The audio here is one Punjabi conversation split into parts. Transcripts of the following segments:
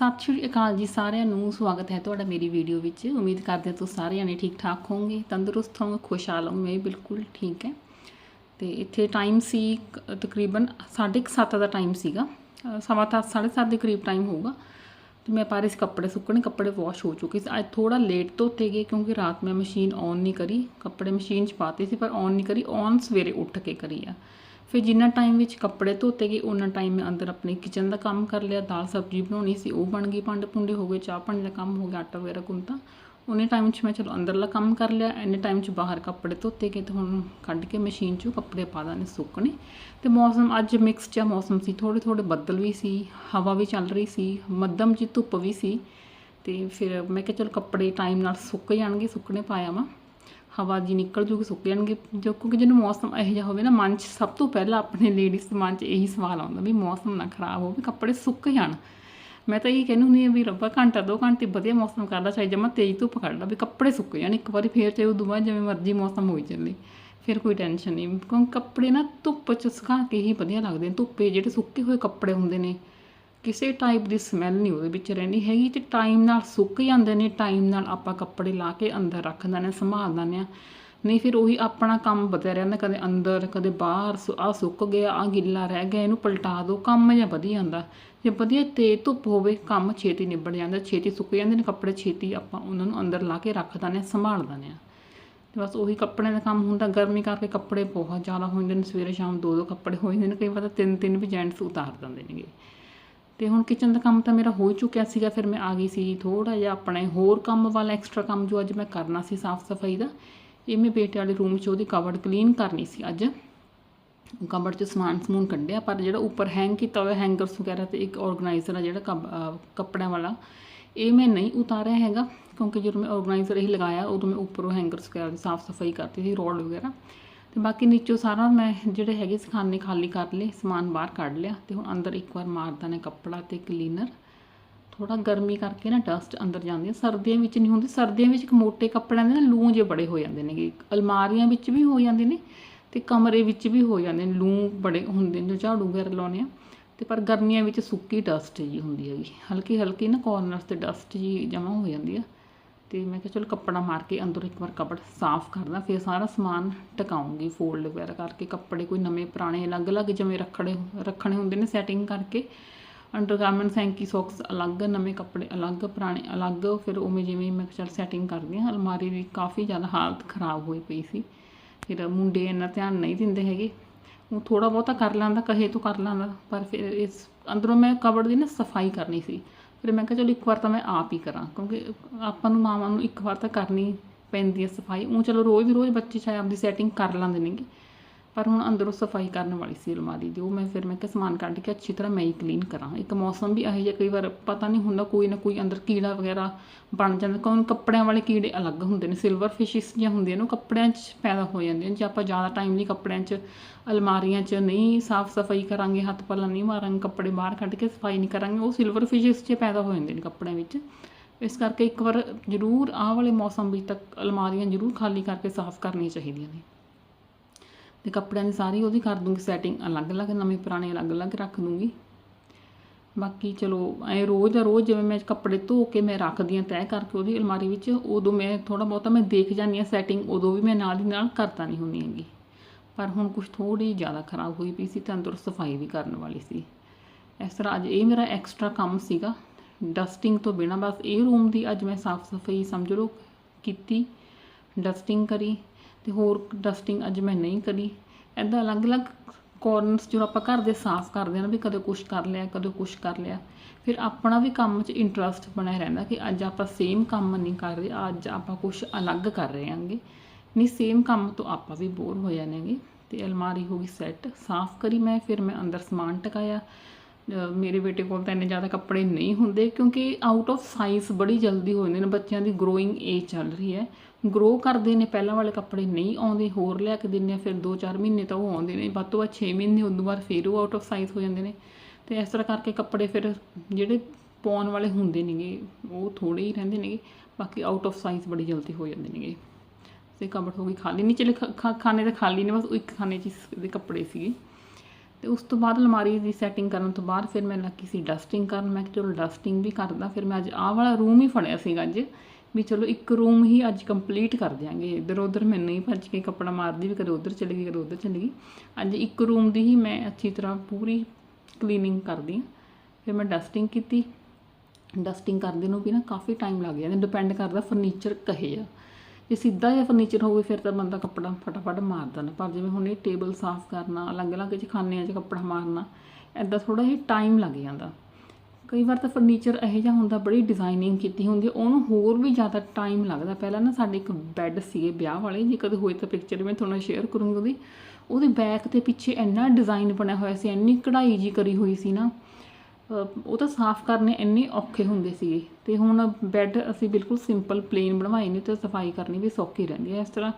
ਸਤਿ ਸ਼੍ਰੀ ਅਕਾਲ ਜੀ ਸਾਰਿਆਂ ਨੂੰ, ਸਵਾਗਤ ਹੈ ਤੁਹਾਡਾ ਮੇਰੀ ਵੀਡੀਓ ਵਿੱਚ। ਉਮੀਦ ਕਰਦੇ ਤੁਸੀਂ ਸਾਰੇ ਜਾਣੇ ਠੀਕ ਠਾਕ ਹੋਵੋਗੇ। ਤੰਦਰੁਸਤ ਹੋਵੋਗੇ ਖੁਸ਼ਹਾਲ ਹੋਵੋਗੇ ਮੈਂ ਵੀ ਬਿਲਕੁਲ ਠੀਕ ਹੈ। ਤੇ ਇੱਥੇ ਟਾਈਮ ਸੀ ਕ- ਤਕਰੀਬਨ 7:30 ਦਾ ਟਾਈਮ ਸੀਗਾ। ਸਵਾ ਤਾਂ 7:30 ਦੇ ਕਰੀਬ ਟਾਈਮ ਹੋਊਗਾ। ਤੇ ਮੈਂ ਪਾਰੇ ਸੀ ਕੱਪੜੇ ਸੁੱਕਣੇ ਕੱਪੜੇ ਵਾਸ਼ ਹੋ ਚੁੱਕੇ ਸੀ। ਅੱਜ ਥੋੜਾ ਲੇਟ ਧੋਤੇ ਗਏ ਕਿਉਂਕਿ ਰਾਤ ਮੈਂ ਮਸ਼ੀਨ ਔਨ ਨਹੀਂ ਕਰੀ। ਕੱਪੜੇ ਮਸ਼ੀਨ 'ਚ ਪਾਤੇ ਸੀ, ਪਰ ਔਨ ਨਹੀਂ ਕਰੀ। ਔਨ ਸਵੇਰੇ ਉੱਠ ਕੇ ਕਰੀ ਆ। ਫਿਰ ਜਿੰਨਾ ਟਾਈਮ ਵਿੱਚ ਕੱਪੜੇ ਧੋਤੇ ਗਏ ਉਹਨਾਂ ਟਾਈਮ ਮੈਂ ਅੰਦਰ ਆਪਣੇ ਕਿਚਨ ਦਾ ਕੰਮ ਕਰ ਲਿਆ, ਦਾਲ ਸਬਜ਼ੀ ਬਣਾਉਣੀ ਸੀ, ਉਹ ਬਣ ਗਈ, ਭਾਂਡੇ ਭੁੰਡੇ ਹੋ ਗਏ, ਚਾਹ ਪਾਣੀ ਦਾ ਕੰਮ ਹੋ ਗਿਆ, ਆਟਾ ਵਗੈਰਾ ਗੁੰਨਤਾ ਉਹਨੇ ਟਾਈਮ 'ਚ ਮੈਂ ਚਲੋ ਅੰਦਰਲਾ ਕੰਮ ਕਰ ਲਿਆ, ਇੰਨੇ ਟਾਈਮ 'ਚ ਬਾਹਰ ਕੱਪੜੇ ਧੋਤੇ ਗਏ ਤੇ ਹੁਣ ਕੱਢ ਕੇ ਮਸ਼ੀਨ 'ਚੋਂ ਕੱਪੜੇ ਪਾ ਦਾਨੇ ਸੁੱਕਣੇ। ਤੇ ਮੌਸਮ ਅੱਜ ਮਿਕਸ ਜਿਹਾ ਮੌਸਮ ਸੀ ਥੋੜੇ ਥੋੜੇ ਬੱਦਲ ਵੀ ਸੀ, ਹਵਾ ਵੀ ਚੱਲ ਰਹੀ ਸੀ, ਮੱਧਮ ਜੀ ਧੁੱਪ ਵੀ ਸੀ। ਤੇ ਫਿਰ ਮੈਂ ਕਿਹਾ ਚਲ ਕੱਪੜੇ ਟਾਈਮ ਨਾਲ ਸੁੱਕ ਜਾਣਗੇ, ਸੁੱਕਣੇ ਪਾਇਆ ਵਾ। ਹਵਾ ਜੀ ਨਿਕਲ ਜੂਗੀ, ਸੁੱਕ ਜਾਣਗੇ। ਜੋ ਕਿਉਂਕਿ ਜਦੋਂ ਮੌਸਮ ਇਹੋ ਜਿਹਾ ਹੋਵੇ ਨਾ, ਮਨ 'ਚ ਸਭ ਤੋਂ ਪਹਿਲਾਂ ਆਪਣੇ ਲੇਡੀਜ਼ ਦੇ ਮਨ 'ਚ ਇਹੀ ਸਵਾਲ ਆਉਂਦਾ ਵੀ ਮੌਸਮ ਨਾ ਖਰਾਬ ਹੋਵੇ, ਕੱਪੜੇ ਸੁੱਕ ਜਾਣ। ਮੈਂ ਤਾਂ ਇਹ ਕਹਿੰਦੀ ਹੁੰਦੀ ਹਾਂ ਵੀ ਰੱਬਾ, ਘੰਟਾ, ਦੋ ਘੰਟੇ ਵਧੀਆ ਮੌਸਮ ਕਰਦਾ, ਚਾਹੇ ਜਮਾ ਤੇਜ਼ ਧੁੱਪ ਕੱਢਦਾ ਵੀ ਕੱਪੜੇ ਸੁੱਕ ਜਾਣ, ਇੱਕ ਵਾਰੀ ਫੇਰ ਚਾਹੇ ਉਦੋਂ ਬਾਅਦ ਜਿਵੇਂ ਮਰਜ਼ੀ ਮੌਸਮ ਹੋਈ ਚੱਲੇ, ਫਿਰ ਕੋਈ ਟੈਨਸ਼ਨ ਨਹੀਂ। ਕਿਉਂਕਿ ਕੱਪੜੇ ਨਾ ਧੁੱਪ 'ਚ ਸੁਕਾ ਕੇ ਹੀ ਵਧੀਆ ਲੱਗਦੇ ਨੇ। ਧੁੱਪੇ ਜਿਹੜੇ ਸੁੱਕੇ ਹੋਏ ਕੱਪੜੇ ਹੁੰਦੇ ਨੇ ਕਿਸੇ ਟਾਈਪ ਦੀ ਸਮੈਲ ਨਹੀਂ ਉਹਦੇ ਵਿੱਚ ਰਹਿੰਦੀ ਹੈਗੀ ਤੇ ਟਾਈਮ ਨਾਲ ਸੁੱਕ ਜਾਂਦੇ ਨੇ ਟਾਈਮ ਨਾਲ ਆਪਾਂ ਕੱਪੜੇ ਲਾ ਕੇ ਅੰਦਰ ਰੱਖ ਦਿੰਦੇ ਨੇ ਸੰਭਾਲ ਦਿੰਦੇ ਆ ਨਹੀਂ ਫਿਰ ਉਹੀ ਆਪਣਾ ਕੰਮ ਵਧਿਆ ਰਹਿੰਦਾ, ਕਦੇ ਅੰਦਰ, ਕਦੇ ਬਾਹਰ ਆ ਸੁੱਕ ਗਿਆ ਆ ਗਿੱਲਾ ਰਹਿ ਗਿਆ, ਇਹਨੂੰ ਪਲਟਾ ਦਿਓ, ਕੰਮ ਜਾਂ ਵਧੀਆ ਜਾਂਦਾ ਜੇ ਵਧੀਆ ਤੇਜ਼ ਧੁੱਪ ਹੋਵੇ, ਕੰਮ ਛੇਤੀ ਨਿਬੜ ਜਾਂਦਾ, ਛੇਤੀ ਸੁੱਕ ਜਾਂਦੇ ਨੇ ਕੱਪੜੇ, ਛੇਤੀ ਆਪਾਂ ਉਹਨਾਂ ਨੂੰ ਅੰਦਰ ਲਾ ਕੇ ਰੱਖ ਦਿੰਦੇ ਹਾਂ, ਸੰਭਾਲ ਦਿੰਦੇ ਆ ਤੇ ਬਸ ਉਹੀ ਕੱਪੜਿਆਂ ਦਾ ਕੰਮ ਹੁੰਦਾ, ਗਰਮੀ ਕਰਕੇ ਕੱਪੜੇ ਬਹੁਤ ਜ਼ਿਆਦਾ ਹੋ ਜਾਂਦੇ ਨੇ, ਸਵੇਰੇ ਸ਼ਾਮ ਦੋ ਦੋ ਕੱਪੜੇ ਹੋ ਜਾਂਦੇ ਨੇ, ਕਈ ਵਾਰ ਤਾਂ ਤਿੰਨ ਤਿੰਨ ਵੀ ਜੈਂਟਸ ਉਤਾਰ ਦਿੰਦੇ ਨੇਗੇ। ਤੇ ਹੁਣ ਕਿਚਨ ਦਾ ਕੰਮ ਤਾਂ ਮੇਰਾ ਹੋ ਹੀ ਚੁੱਕਿਆ ਸੀਗਾ, ਫਿਰ ਮੈਂ ਆ ਗਈ ਸੀ ਥੋੜਾ ਜਿਹਾ ਆਪਣੇ ਹੋਰ ਕੰਮ ਵਾਲਾ ਐਕਸਟਰਾ ਕੰਮ ਜੋ ਅੱਜ ਮੈਂ ਕਰਨਾ ਸੀ ਸਾਫ਼ ਸਫ਼ਾਈ ਦਾ, ਇਹ ਮੈਂ ਬੇਟੇ ਵਾਲੇ ਰੂਮ 'ਚ ਉਹਦੀ ਕਬਰਡ ਕਲੀਨ ਕਰਨੀ ਸੀ ਅੱਜ। ਕਬਰਡ 'ਚ ਸਮਾਨ ਸਮੂਨ ਕੱਢਿਆ, ਪਰ ਜਿਹੜਾ ਉੱਪਰ ਹੈਂਗ ਕੀਤਾ ਹੋਇਆ ਹੈਂਗਰਸ ਵਗੈਰਾ ਤੇ ਇੱਕ ਆਰਗੇਨਾਈਜ਼ਰ ਆ ਜਿਹੜਾ ਕੱਪੜਿਆਂ ਵਾਲਾ, ਇਹ ਮੈਂ ਨਹੀਂ ਉਤਾਰਿਆ ਹੈਗਾ, ਕਿਉਂਕਿ ਜਦੋਂ ਮੈਂ ਆਰਗੇਨਾਈਜ਼ਰ ਇਹ ਲਗਾਇਆ, ਉਦੋਂ ਮੈਂ ਉੱਪਰੋਂ ਹੈਂਗਰਸ ਵਗੈਰਾ ਦੀ ਸਾਫ਼ ਸਫ਼ਾਈ ਕਰਤੀ ਸੀ, ਰੋਡ ਵਗੈਰਾ। ਤੇ ਬਾਕੀ ਨੀਚੋਂ ਸਾਰਾ ਮੈਂ ਜਿਹੜੇ ਹੈਗੇ ਸੀ ਖਾਲੀ ਕਰ ਲਏ, ਸਮਾਨ ਬਾਹਰ ਕੱਢ ਲਿਆ ਤੇ ਹੁਣ ਅੰਦਰ ਇੱਕ ਵਾਰ ਮਾਰਦਾ ਨੇ ਕੱਪੜਾ ਤੇ ਕਲੀਨਰ ਥੋੜਾ ਗਰਮੀ ਕਰਕੇ ਨਾ ਡਸਟ ਅੰਦਰ ਜਾਂਦੀ ਹੈ ਸਰਦੀਆਂ ਵਿੱਚ ਨਹੀਂ ਹੁੰਦੀ, ਸਰਦੀਆਂ ਵਿੱਚ ਇੱਕ ਮੋٹے ਕੱਪੜਿਆਂ ਦੇ ਨਾ ਲੂੰ ਜੇ ਬੜੇ ਹੋ ਜਾਂਦੇ ਨੇਗੇ। ਅਲਮਾਰੀਆਂ ਵਿੱਚ ਵੀ ਹੋ ਜਾਂਦੇ ਨੇ ਤੇ ਕਮਰੇ ਵਿੱਚ ਵੀ ਹੋ ਜਾਂਦੇ ਨੇ। ਲੂੰ ਬੜੇ ਹੁੰਦੇ ਨੇ ਜੋ ਝਾੜੂ ਵਗੈਰਾ ਲਾਉਂਦੇ ਆ। ਤੇ ਪਰ ਗਰਮੀਆਂ ਵਿੱਚ ਸੁੱਕੀ ਡਸਟ ਜੀ ਹੁੰਦੀ ਹੈਗੀ। ਹਲਕੀ ਹਲਕੀ ਨਾ ਕੋਰਨਰਸ ਤੇ ਡਸਟ ਜੀ ਜਮ੍ਹਾਂ ਹੋ ਜਾਂਦੀ ਆ। ਤੇ ਮੈਂ ਕਿਹਾ ਚਲੋ ਕੱਪੜਾ ਮਾਰ ਕੇ ਅੰਦਰ ਇੱਕ ਵਾਰ ਕਬੜ ਸਾਫ਼ ਕਰਦਾ, ਫਿਰ ਸਾਰਾ ਸਮਾਨ ਟਿਕਾਉਂਗੀ ਫੋਲਡ ਵਗੈਰਾ ਕਰਕੇ ਕੱਪੜੇ ਕੋਈ ਨਵੇਂ ਪੁਰਾਣੇ ਅਲੱਗ-ਅਲੱਗ ਜਿਵੇਂ ਰੱਖਣੇ ਰੱਖਣੇ ਹੁੰਦੇ ਨੇ ਸੈਟਿੰਗ ਕਰਕੇ। ਅੰਡਰਗਾਰਮੈਂਟਸ ਸੈਂਕੀ ਸੌਕਸ ਅਲੱਗ, ਨਵੇਂ ਕੱਪੜੇ ਅਲੱਗ, ਪੁਰਾਣੇ ਅਲੱਗ, ਫਿਰ ਉਵੇਂ ਜਿਵੇਂ ਮੈਂ ਕਿਹਾ ਚੱਲ ਸੈਟਿੰਗ ਕਰਦੀ ਹਾਂ, ਅਲਮਾਰੀ ਦੀ ਕਾਫੀ ਜ਼ਿਆਦਾ ਹਾਲਤ ਖਰਾਬ ਹੋਈ ਪਈ ਸੀ। ਫਿਰ ਮੁੰਡੇ ਇੰਨਾ ਧਿਆਨ ਨਹੀਂ ਦਿੰਦੇ ਹੈਗੇ। ਉਹ ਥੋੜਾ ਬਹੁਤਾ ਕਰ ਲੈਂਦਾ, ਕਹੇ ਤੋਂ ਕਰ ਲੈਂਦਾ, ਪਰ ਫਿਰ ਇਸ ਅੰਦਰੋਂ ਮੈਂ ਕਬੜ ਦੀ ਨਾ ਸਫ਼ਾਈ ਕਰਨੀ ਸੀ। ਫਿਰ ਮੈਂ ਕਿਹਾ ਚਲੋ ਇੱਕ ਵਾਰ ਤਾਂ ਮੈਂ ਆਪ ਹੀ ਕਰਾਂ, ਕਿਉਂਕਿ ਆਪਾਂ ਨੂੰ ਮਾਵਾਂ ਨੂੰ ਇੱਕ ਵਾਰ ਤਾਂ ਕਰਨੀ ਪੈਂਦੀ ਹੈ ਸਫ਼ਾਈ। ਉਹ ਚਲੋ ਰੋਜ਼ ਦੀ ਰੋਜ਼ ਬੱਚੇ ਚਾਹੇ ਆਪਦੀ ਸੈਟਿੰਗ ਕਰ ਲੈਂਦੇ ਨੇਗੇ। ਪਰ ਹੁਣ ਅੰਦਰੋਂ ਸਫ਼ਾਈ ਕਰਨ ਵਾਲੀ ਸੀ ਅਲਮਾਰੀ ਦੀ, ਉਹ ਮੈਂ ਫਿਰ ਮੈਂ ਕਿਹਾ ਸਮਾਨ ਕੱਢ ਕੇ ਅੱਛੀ ਤਰ੍ਹਾਂ ਮੈਂ ਹੀ ਕਲੀਨ ਕਰਾਂ। ਇੱਕ ਮੌਸਮ ਵੀ ਇਹੋ ਜਿਹਾ ਕਈ ਵਾਰ ਪਤਾ ਨਹੀਂ ਹੁੰਦਾ ਕੋਈ ਨਾ ਕੋਈ ਅੰਦਰ ਕੀੜਾ ਵਗੈਰਾ ਬਣ ਜਾਂਦਾ ਕੋਈ ਕੱਪੜਿਆਂ ਵਾਲੇ ਕੀੜੇ ਅਲੱਗ ਹੁੰਦੇ ਨੇ ਸਿਲਵਰ ਫਿਸ਼ਿਸ ਜਿਹੀਆਂ ਹੁੰਦੀਆਂ ਨੇ, ਉਹ ਕੱਪੜਿਆਂ 'ਚ ਪੈਦਾ ਹੋ ਜਾਂਦੇ ਨੇ। ਜੇ ਆਪਾਂ ਜ਼ਿਆਦਾ ਟਾਈਮ ਲਈ ਕੱਪੜਿਆਂ 'ਚ, ਅਲਮਾਰੀਆਂ 'ਚ ਨਹੀਂ ਸਾਫ਼ ਸਫ਼ਾਈ ਕਰਾਂਗੇ, ਹੱਥ ਪੱਲਾ ਨਹੀਂ ਮਾਰਾਂਗੇ, ਕੱਪੜੇ ਬਾਹਰ ਕੱਢ ਕੇ ਸਫ਼ਾਈ ਨਹੀਂ ਕਰਾਂਗੇ, ਉਹ ਸਿਲਵਰ ਫਿਸ਼ਿਸ 'ਚ ਪੈਦਾ ਹੋ ਜਾਂਦੇ ਨੇ ਕੱਪੜਿਆਂ ਵਿੱਚ। ਇਸ ਕਰਕੇ ਇੱਕ ਵਾਰ ਜ਼ਰੂਰ ਆਹ ਵਾਲੇ ਮੌਸਮ ਵਿੱਚ ਤੱਕ ਅਲਮਾਰੀਆਂ ਜ਼ਰੂਰ ਖਾਲੀ ਕਰਕੇ ਸਾਫ਼ ਕਰਨੀਆਂ ਚਾਹੀਦੀਆਂ ਨੇ। ਤੇ ਕੱਪੜਿਆਂ ਦੀ ਸਾਰੀ ਉਹਦੀ ਕਰ ਦੂੰਗੀ ਸੈਟਿੰਗ ਅਲੱਗ-ਅਲੱਗ, ਨਵੇਂ ਪੁਰਾਣੇ ਅਲੱਗ-ਅਲੱਗ ਰੱਖ ਦੂੰਗੀ। ਬਾਕੀ ਚਲੋ, ਐ ਰੋਜ਼ ਦਾ ਰੋਜ਼ ਜਿਵੇਂ ਮੈਂ ਕੱਪੜੇ ਧੋ ਕੇ ਮੈਂ ਰੱਖਦੀ ਹਾਂ ਤੈਅ ਕਰਕੇ ਉਹਦੀ ਅਲਮਾਰੀ ਵਿੱਚ, ਉਦੋਂ ਮੈਂ ਥੋੜਾ ਬਹੁਤਾ ਮੈਂ ਦੇਖ ਜਾਂਦੀ ਹਾਂ ਸੈਟਿੰਗ ਉਦੋਂ ਵੀ ਮੈਂ ਨਾਲ ਦੀ ਨਾਲ ਕਰਤਾ ਨਹੀਂ ਹੁੰਦੀ ਹੈਗੀ। ਪਰ ਹੁਣ ਕੁਝ ਥੋੜੀ ਜ਼ਿਆਦਾ ਖਰਾਬ ਹੋਈ ਪਈ ਸੀ ਤੇ ਅੰਦਰ ਸਫ਼ਾਈ ਵੀ ਕਰਨ ਵਾਲੀ ਸੀ। ਇਸ ਤਰ੍ਹਾਂ ਅੱਜ ਇਹ ਮੇਰਾ ਐਕਸਟਰਾ ਕੰਮ ਸੀਗਾ। ਡਸਟਿੰਗ ਤੋਂ ਬਿਨਾ ਬਸ ਇਹ ਰੂਮ ਦੀ ਅੱਜ ਮੈਂ ਸਾਫ਼ ਸਫ਼ਾਈ ਸਮਝ ਲਓ ਕੀਤੀ ਡਸਟਿੰਗ ਕਰੀ ਤੇ ਹੋਰ ਡਸਟਿੰਗ ਅੱਜ ਮੈਂ ਨਹੀਂ ਕਰੀ। ਐਦਾਂ ਅਲੱਗ-ਅਲੱਗ ਕਾਰਨਰਸ ਜੋ ਆਪਾਂ ਘਰ ਦੇ ਸਾਫ਼ ਕਰਦੇ ਹਾਂ ਨਾ ਵੀ ਕਦੇ ਕੁਝ ਕਰ ਲਿਆ, ਕਦੇ ਕੁਝ ਕਰ ਲਿਆ, ਫਿਰ ਆਪਣਾ ਵੀ ਕੰਮ 'ਚ ਇੰਟਰਸਟ ਬਣਿਆ ਰਹਿੰਦਾ ਕਿ ਅੱਜ ਆਪਾਂ ਸੇਮ ਕੰਮ ਨਹੀਂ ਕਰ ਰਹੇ, ਅੱਜ ਆਪਾਂ ਕੁਝ ਅਲੱਗ ਕਰ ਰਹੇ ਹਾਂਗੇ। ਨਹੀਂ ਸੇਮ ਕੰਮ ਤੋਂ ਆਪਾਂ ਵੀ ਬੋਰ ਹੋ ਜਾਣਾਂਗੇ ਤੇ ਅਲਮਾਰੀ ਹੋ ਗਈ ਸੈੱਟ ਸਾਫ਼ ਕਰੀ ਮੈਂ, ਫਿਰ ਮੈਂ ਅੰਦਰ ਸਮਾਨ ਟਕਾਇਆ। ਮੇਰੇ ਬੇਟੇ ਕੋਲ ਤਾਂ ਇੰਨੇ ਜ਼ਿਆਦਾ ਕੱਪੜੇ ਨਹੀਂ ਹੁੰਦੇ ਕਿਉਂਕਿ ਆਊਟ ਆਫ ਸਾਈਜ਼ ਬੜੀ ਜਲਦੀ ਹੋ ਜਾਂਦੇ ਨੇ, ਬੱਚਿਆਂ ਦੀ ਗਰੋਇੰਗ ਏਜ ਚੱਲ ਰਹੀ ਹੈ। ਗਰੋ ਕਰਦੇ ਨੇ, ਪਹਿਲਾਂ ਵਾਲੇ ਕੱਪੜੇ ਨਹੀਂ ਆਉਂਦੇ, ਹੋਰ ਲੈ ਕੇ ਦਿੰਨੇ ਆ, ਫਿਰ 2-4 ਮਹੀਨੇ ਤਾਂ ਉਹ ਆਉਂਦੇ ਨੇ, ਵੱਧ ਤੋਂ ਵੱਧ 6 ਮਹੀਨੇ, ਉਦੋਂ ਬਾਅਦ ਫਿਰ ਉਹ ਆਊਟ ਆਫ ਸਾਈਜ਼ ਹੋ ਜਾਂਦੇ ਨੇ। ਤੇ ਇਸ ਤਰ੍ਹਾਂ ਕਰਕੇ ਕੱਪੜੇ ਫਿਰ ਜਿਹੜੇ ਪਾਉਣ ਵਾਲੇ ਹੁੰਦੇ ਨੇਗੇ, ਉਹ ਥੋੜੇ ਹੀ ਰਹਿੰਦੇ ਨੇਗੇ, ਬਾਕੀ ਆਊਟ ਆਫ ਸਾਈਜ਼ ਬੜੀ ਜਲਦੀ ਹੋ ਜਾਂਦੇ ਨੇਗੇ। ਤੇ ਕਬੜ ਹੋ ਗਈ ਖਾਲੀ ਨਹੀਂ ਚਲੇ ਖਾ- ਖਾ- ਖਾਨੇ ਤਾਂ ਖਾਲੀ ਨੇ, ਬਸ ਉਹ ਇੱਕ ਖਾਨੇ 'ਚ ਹੀ ਕੱਪੜੇ ਸੀਗੇ। ਤੇ ਉਸ ਤੋਂ ਬਾਅਦ ਅਲਮਾਰੀ ਦੀ ਸੈਟਿੰਗ ਕਰਨ ਤੋਂ ਬਾਅਦ ਫਿਰ ਮੈਂ ਲੱਗੀ ਸੀ ਡਸਟਿੰਗ ਕਰਨ, ਮੈਂ ਕਿਹਾ ਚਲੋ ਡਸਟਿੰਗ ਵੀ ਕਰਦਾ, ਫਿਰ ਮੈਂ ਅੱਜ ਆਹ ਵਾਲਾ ਰੂਮ ਹੀ ਫੜਿਆ ਸੀਗਾ ਅੱਜ। ਵੀ ਚਲੋ ਇੱਕ ਰੂਮ ਹੀ ਅੱਜ ਕੰਪਲੀਟ ਕਰ ਦਿਆਂਗੇ। ਇੱਧਰ ਉੱਧਰ ਮੈਂ ਨਹੀਂ ਭੱਜ ਕੇ ਕੱਪੜਾ ਮਾਰਦੀ ਵੀ ਕਦੇ ਉੱਧਰ ਚਲੀ ਗਈ, ਕਦੇ ਉੱਧਰ ਚਲੀ ਗਈ। ਅੱਜ ਇੱਕ ਰੂਮ ਦੀ ਹੀ ਮੈਂ ਅੱਛੀ ਤਰ੍ਹਾਂ ਪੂਰੀ ਕਲੀਨਿੰਗ ਕਰਦੀ ਹਾਂ। ਫਿਰ ਮੈਂ ਡਸਟਿੰਗ ਕੀਤੀ। ਡਸਟਿੰਗ ਕਰਦੇ ਨੂੰ ਵੀ ਨਾ ਕਾਫੀ ਟਾਈਮ ਲੱਗ ਜਾਂਦਾ ਡਿਪੈਂਡ ਕਰਦਾ ਫਰਨੀਚਰ ਕਹੇ ਆ। ਜੇ ਸਿੱਧਾ ਜਿਹਾ ਫਰਨੀਚਰ ਹੋਵੇ, ਫਿਰ ਤਾਂ ਬੰਦਾ ਕੱਪੜਾ ਫਟਾਫਟ ਮਾਰਦਾ ਨਾ ਪਰ ਜਿਵੇਂ ਹੁਣ ਇਹ ਟੇਬਲ ਸਾਫ਼ ਕਰਨਾ, ਅਲੱਗ-ਅਲੱਗ ਚ ਖਾਨਿਆਂ 'ਚ ਕੱਪੜਾ ਮਾਰਨਾ ਐਦਾਂ ਥੋੜਾ ਜਿਹਾ ਟਾਈਮ ਲੱਗ ਜਾਂਦਾ। ਕਈ ਵਾਰ ਤਾਂ ਫਰਨੀਚਰ ਇਹੋ ਜਿਹਾ ਹੁੰਦਾ, ਬੜੀ ਡਿਜ਼ਾਈਨਿੰਗ ਕੀਤੀ ਹੁੰਦੀ ਉਹਨੂੰ ਹੋਰ ਵੀ ਜ਼ਿਆਦਾ ਟਾਈਮ ਲੱਗਦਾ। ਪਹਿਲਾਂ ਨਾ ਸਾਡੇ ਇੱਕ ਬੈੱਡ ਸੀਗੇ ਵਿਆਹ ਵਾਲੇ, ਜੇ ਕਦੇ ਹੋਏ ਤਾਂ ਪਿਕਚਰ ਮੈਂ ਤੁਹਾਨੂੰ ਸ਼ੇਅਰ ਕਰੂੰਗੀ ਉਹਦੀ। ਉਹਦੇ ਬੈਕ ਤੇ ਪਿੱਛੇ ਇੰਨਾ ਡਿਜ਼ਾਈਨ ਬਣਿਆ ਹੋਇਆ ਸੀ, ਇੰਨੀ ਕਢਾਈ ਜੀ ਕਰੀ ਹੋਈ ਸੀ ਨਾ ਉਹ ਤਾਂ ਸਾਫ਼ ਕਰਨੇ ਇੰਨੇ ਔਖੇ ਹੁੰਦੇ ਸੀਗੇ। ਤੇ ਹੁਣ ਬੈੱਡ ਅਸੀਂ ਬਿਲਕੁਲ ਸਿੰਪਲ ਪਲੇਨ ਬਣਵਾਏ ਨੇ ਤੇ ਸਫ਼ਾਈ ਕਰਨੀ ਵੀ ਸੌਖੀ ਰਹਿੰਦੀ ਹੈ ਇਸ ਤਰ੍ਹਾਂ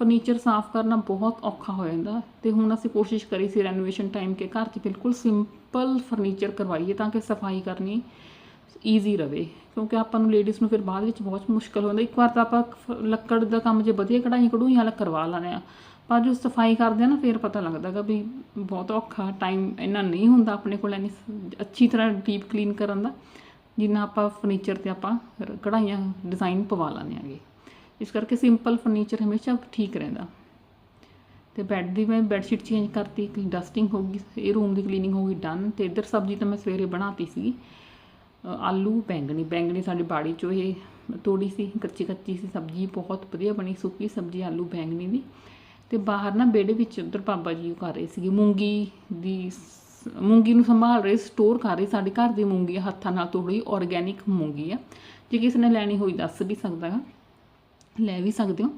ਫਰਨੀਚਰ ਸਾਫ਼ ਕਰਨਾ ਬਹੁਤ ਔਖਾ ਹੋ ਜਾਂਦਾ ਤੇ ਹੁਣ ਅਸੀਂ ਕੋਸ਼ਿਸ਼ ਕਰੀ ਸੀ ਰੈਨੋਵੇਸ਼ਨ ਟਾਈਮ ਕੇ ਘਰ 'ਚ ਬਿਲਕੁਲ ਸਿੰਪਲ ਫਰਨੀਚਰ ਕਰਵਾਈਏ ਤਾਂ ਕਿ ਸਫ਼ਾਈ ਕਰਨੀ ਈਜ਼ੀ ਰਵੇ, ਕਿਉਂਕਿ ਆਪਾਂ ਨੂੰ ਲੇਡੀਜ਼ ਨੂੰ ਫਿਰ ਬਾਅਦ ਵਿੱਚ ਬਹੁਤ ਮੁਸ਼ਕਲ ਹੁੰਦਾ। ਇੱਕ ਵਾਰ ਤਾਂ ਆਪਾਂ ਫ- ਲੱਕੜ ਦਾ ਕੰਮ ਜੇ ਵਧੀਆ ਕਢਾਈ ਕਢੂਈਆਂ ਵਾਲਾ ਕਰਵਾ ਲੈਂਦੇ ਆ ਪਰ ਜੋ ਸਫ਼ਾਈ ਕਰਦੇ ਆ ਨਾ ਫਿਰ ਪਤਾ ਲੱਗਦਾਗਾ ਵੀ ਬਹੁਤ ਔਖਾ ਟਾਈਮ ਇੰਨਾ ਨਹੀਂ ਹੁੰਦਾ ਆਪਣੇ ਕੋਲ ਇੰਨੀ ਅੱਛੀ ਤਰ੍ਹਾਂ ਡੀਪ ਕਲੀਨ ਕਰਨ ਦਾ, ਜਿੰਨਾ ਆਪਾਂ ਫਰਨੀਚਰ ਤੇ ਆਪਾਂ ਕਢਾਈਆਂ ਡਿਜ਼ਾਈਨ ਪਵਾ ਲੈਂਦੇ ਆਂਗੇ ਇਸ ਕਰਕੇ ਸਿੰਪਲ ਫਰਨੀਚਰ ਹਮੇਸ਼ਾ ਠੀਕ ਰਹਿੰਦਾ। ਤੇ ਬੈੱਡ ਦੀ ਮੈਂ ਬੈੱਡ ਸ਼ੀਟ ਚੇਂਜ ਕਰਤੀ ਕਿ ਡਸਟਿੰਗ ਹੋ ਗਈ, ਇਹ ਰੂਮ ਦੀ ਕਲੀਨਿੰਗ ਹੋ ਗਈ ਡਨ ਤੇ ਇੱਧਰ ਸਬਜ਼ੀ ਤਾਂ ਮੈਂ ਸਵੇਰੇ ਬਣਾਤੀ ਸੀ। ਆਲੂ, ਬੈਂਗਣੀ ਬੈਂਗਣੀ ਸਾਡੀ ਬਾੜੀ ਚੋਂ ਇਹ ਤੋੜੀ ਸੀ, ਕੱਚੀ ਕੱਚੀ ਸੀ ਸਬਜ਼ੀ, ਬਹੁਤ ਵਧੀਆ ਬਣੀ, ਸੁੱਕੀ ਸਬਜ਼ੀ, ਆਲੂ, ਬੈਂਗਣੀ ਦੀ। ਤੇ ਬਾਹਰ ਨਾ ਬੇੜੇ ਵਿੱਚ ਉਧਰ ਬਾਬਾ ਜੀ ਉਹ ਕਰ ਰਹੇ ਸੀਗੇ, ਮੂੰਗੀ ਦੀ ਸ- ਮੂੰਗੀ ਨੂੰ ਸੰਭਾਲ ਰਹੇ ਸਟੋਰ ਕਰ ਰਹੇ, ਸਾਡੇ ਘਰ ਦੀ ਮੂੰਗੀ ਹੱਥਾਂ ਨਾਲ ਤੋੜੀ ਆਰਗੇਨਿਕ ਮੂੰਗੀ ਆ। ਜੇ ਕਿਸੇ ਨੇ ਲੈਣੀ ਹੋਈ ਦੱਸ ਵੀ ਸਕਦਾ ਹੈ ਲੈ ਵੀ ਸਕਦੇ ਹੋ।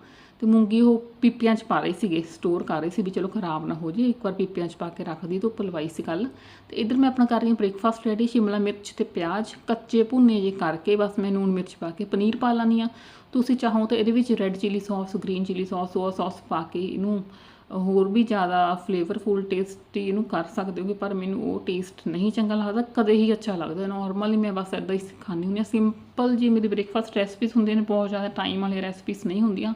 ਤੇ ਮੂੰਗੀ ਉਹ ਪੀਪਿਆਂ 'ਚ ਪਾ ਰਹੇ ਸੀਗੇ ਸਟੋਰ ਕਰ ਰਹੇ ਸੀ ਵੀ ਚਲੋ ਖਰਾਬ ਨਾ ਹੋ ਜੇ, ਇੱਕ ਵਾਰ ਪੀਪਿਆਂ 'ਚ ਪਾ ਕੇ ਰੱਖ ਦੀ ਧੁੱਪ ਲਵਾਈ ਸੀ ਕੱਲ ਤੇ ਇਧਰ ਮੈਂ ਆਪਣਾ ਕਰ ਰਹੀ ਹਾਂ ਬ੍ਰੇਕਫਾਸਟ ਰੈਡੀ ਸ਼ਿਮਲਾ ਮਿਰਚ ਤੇ ਪਿਆਜ਼, ਕੱਚੇ ਭੁੰਨੇ ਜੇ ਕਰਕੇ ਬਸ ਮੈਂ ਨੂਨ ਮਿਰਚ ਪਾ ਕੇ ਪਨੀਰ ਪਾ ਲਾਨੀ ਆ ਤੁਸੀਂ ਚਾਹੋ ਤਾਂ ਇਹਦੇ ਵਿੱਚ red chilli sauce green chilli sauce soya sauce ਪਾ ਕੇ ਇਹਨੂੰ ਹੋਰ ਵੀ ਜ਼ਿਆਦਾ ਫਲੇਵਰਫੁਲ ਟੇਸਟੀ ਇਹਨੂੰ ਕਰ ਸਕਦੇ ਹੋਗੇ, ਪਰ ਮੈਨੂੰ ਉਹ ਟੇਸਟ ਨਹੀਂ ਚੰਗਾ ਲੱਗਦਾ, ਕਦੇ ਹੀ ਅੱਛਾ ਲੱਗਦਾ। ਨਾਰਮਲੀ ਮੈਂ ਬਸ ਇਦਾਂ ਹੀ ਖਾਂਦੀ ਹੁੰਦੀ ਹਾਂ। ਸਿੰਪਲ ਜੀ ਮੇਰੀ ਬ੍ਰੇਕਫਾਸਟ ਰੈਸਪੀਸ ਹੁੰਦੀਆਂ ਨੇ, ਬਹੁਤ ਜ਼ਿਆਦਾ ਟਾਈਮ ਵਾਲੀਆਂ ਰੈਸਪੀਸ ਨਹੀਂ ਹੁੰਦੀਆਂ।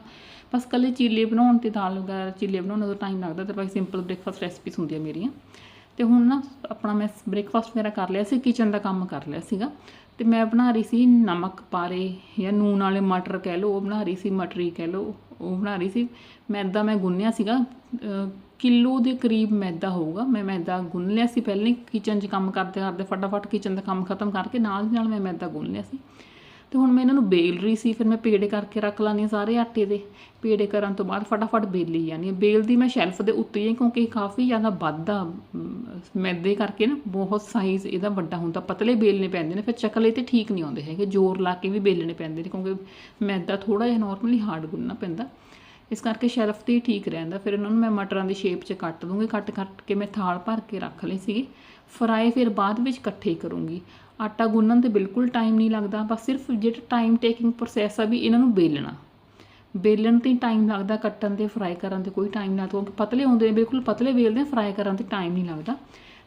ਬਸ ਕੱਲੇ ਚੀਲੇ ਬਣਾਉਣ ਤੇ ਦਾਲ ਵਗੈਰਾ ਚੀਲੇ ਬਣਾਉਣ ਦਾ ਟਾਈਮ ਲੱਗਦਾ ਤੇ ਬਾਕੀ ਸਿੰਪਲ ਬ੍ਰੇਕਫਾਸਟ ਰੈਸਪੀਸ ਹੁੰਦੀਆਂ ਮੇਰੀਆਂ। ਤੇ ਹੁਣ ਨਾ ਆਪਣਾ ਮੈਂ ਬ੍ਰੇਕਫਾਸਟ ਵਗੈਰਾ ਕਰ ਲਿਆ ਸੀ ਕਿਚਨ ਦਾ ਕੰਮ ਕਰ ਲਿਆ ਸੀਗਾ। ਤੇ ਮੈਂ ਬਣਾ ਰਹੀ ਸੀ ਨਮਕ ਪਾਰੇ ਜਾਂ ਨੂਨ ਵਾਲੇ ਮਟਰ ਕਹਿ ਲਓ, ਉਹ ਬਣਾ ਰਹੀ ਸੀ, ਮਟਰੀ ਕਹਿ ਲਓ। ਉਹ ਬਣਾ ਰਹੀ ਸੀ। ਮੈਦਾ ਮੈਂ ਗੁੰਨਿਆ ਸੀਗਾ। ਅਹ ਕਿਲੋ ਦੇ ਕਰੀਬ ਮੈਦਾ ਹੋਊਗਾ। ਮੈਂ ਮੈਦਾ ਗੁੰਨ ਲਿਆ ਸੀ ਪਹਿਲਾਂ ਹੀ। ਕਿਚਨ 'ਚ ਕੰਮ ਕਰਦੇ ਕਰਦੇ ਫਟਾਫਟ ਕਿਚਨ ਦਾ ਕੰਮ ਖਤਮ ਕਰਕੇ ਨਾਲ ਦੀ ਨਾਲ ਮੈਂ ਮੈਦਾ ਗੁੰਨ ਲਿਆ ਸੀ। ਤੇ ਹੁਣ ਮੈਂ ਇਹਨਾਂ ਨੂੰ ਬੇਲ ਰਹੀ ਸੀ, ਫਿਰ ਮੈਂ ਪੇੜੇ ਕਰਕੇ ਰੱਖ ਲਾਨੀ ਆ ਸਾਰੇ ਆਟੇ ਦੇ। ਪੇੜੇ ਕਰਨ ਤੋਂ ਬਾਅਦ ਫਟਾਫਟ ਬੇਲੀ ਜਾਨੀ ਆ ਬੇਲਦੀ ਮੈਂ ਸ਼ੈਲਫ ਦੇ ਉੱਤੇ ਹੀ ਕਿਉਂਕਿ ਕਾਫੀ ਜ਼ਿਆਦਾ ਵੱਧਦਾ ਮੈਦੇ ਕਰਕੇ ਨਾ, ਬਹੁਤ ਸਾਈਜ਼ ਇਹਦਾ ਵੱਡਾ ਹੁੰਦਾ। ਪਤਲੇ ਬੇਲਣੇ ਪੈਂਦੇ ਨੇ, ਫਿਰ ਚਕਲੇ ਤੇ ਠੀਕ ਨਹੀਂ ਆਉਂਦੇ ਹੈਗੇ। ਜ਼ੋਰ ਲਾ ਕੇ ਵੀ ਬੇਲਣੇ ਪੈਂਦੇ ਨੇ, ਕਿਉਂਕਿ ਮੈਦਾ ਥੋੜਾ ਜਿਹਾ ਨਾਰਮਲੀ ਹਾਰਡ ਗੁੰਨਣਾ ਪੈਂਦਾ। ਇਸ ਕਰਕੇ ਸ਼ੈਲਫ ਤੇ ਹੀ ਠੀਕ ਰਹਿੰਦਾ। ਫਿਰ ਇਹਨਾਂ ਨੂੰ ਮੈਂ ਮਟਰਾਂ ਦੀ ਸ਼ੇਪ 'ਚ ਕੱਟ ਦੂੰਗੀ। ਕੱਟ ਕੱਟ ਕੇ ਮੈਂ ਥਾਲ ਭਰ ਕੇ ਰੱਖ ਲਏ ਸੀਗੇ। ਫਰਾਈ ਫਿਰ ਬਾਅਦ ਵਿੱਚ ਇਕੱਠੇ ਕਰੂੰਗੀ। ਆਟਾ ਗੁੰਨਣ ਤੇ ਬਿਲਕੁਲ ਟਾਈਮ ਨਹੀਂ ਲੱਗਦਾ, ਬਸ ਸਿਰਫ ਜਿਹੜਾ ਟਾਈਮ ਟੇਕਿੰਗ ਪ੍ਰੋਸੈਸ ਆ ਵੀ ਇਹਨਾਂ ਨੂੰ ਬੇਲਣਾ ਬੇਲਣ ਤੇ ਟਾਈਮ ਲੱਗਦਾ, ਕੱਟਣ ਤੇ ਫਰਾਈ ਕਰਨ ਤੇ ਕੋਈ ਟਾਈਮ ਨਾ, ਕਿਉਂਕਿ ਪਤਲੇ ਹੁੰਦੇ ਨੇ, ਬਿਲਕੁਲ ਪਤਲੇ ਵੇਲਦੇ ਫਰਾਈ ਕਰਨ ਤੇ ਟਾਈਮ ਨਹੀਂ ਲੱਗਦਾ।